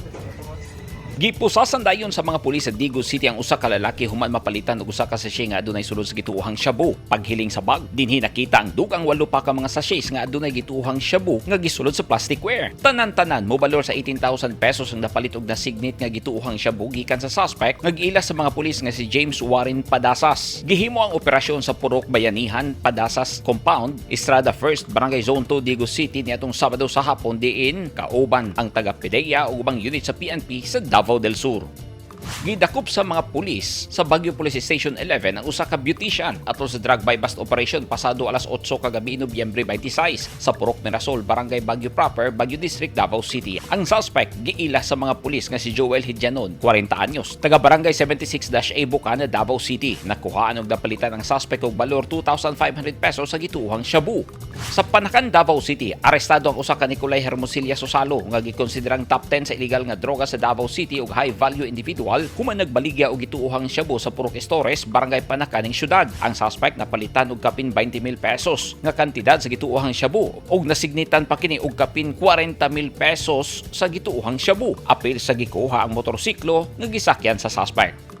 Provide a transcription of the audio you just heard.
すごい。Gipusasan dayon sa mga pulis sa Digos City ang usa ka lalaki human mapalitan og usa ka sachet nga adunay sulod sa gituohang shabu. Paghiling sa bag, dinhi nakita ang dugang walo pa ka mga sachets nga adunay gituohang shabu nga gisulod sa plasticware. Tanan-tanan mobalor sa 18,000 pesos ang napalit og nasignit nga gituohang shabu gikan sa suspect nag-ila sa mga pulis nga si James Warren Padasas. Gihimo ang operasyon sa Purok Bayanihan Padasas Compound, Estrada First, Barangay Zone 2, Digos City niadtong Sabado sa hapon diin kauban ang taga PDEA ug ubang unit sa PNP sa Davao del Sur. Gidakop sa mga pulis sa Baguio Police Station 11 ang usa ka beautician atol sa drug bust operation pasado alas 8 kagabi Nobyembre 26 sa Purok Mirasol, Barangay Baguio Proper, Baguio District, Davao City. Ang suspect giila sa mga pulis nga si Joel Hidjanon, 40 anyos, taga Barangay 76-A Bukana, Davao City. Nakuhaan og napalitan ang suspect og balor 2,500 pesos sa gituhang shabu. Sa Panakan, Davao City, arestado ang usa ka Nicolay Hermosilla Sosalo nga gikonsiderang top 10 sa illegal nga droga sa Davao City ug high value individual human nagbaligya og gituohang shabu sa Purok Estores, Barangay Panakan ning syudad. Ang suspect napalitan og kapin 20 mil pesos nga kantidad sa gituohang shabu ug nasignitan pa kini og kapin 40 mil pesos sa gituohang shabu. Apil sa gikuha ang motorsiklo nga gisakyan sa suspect.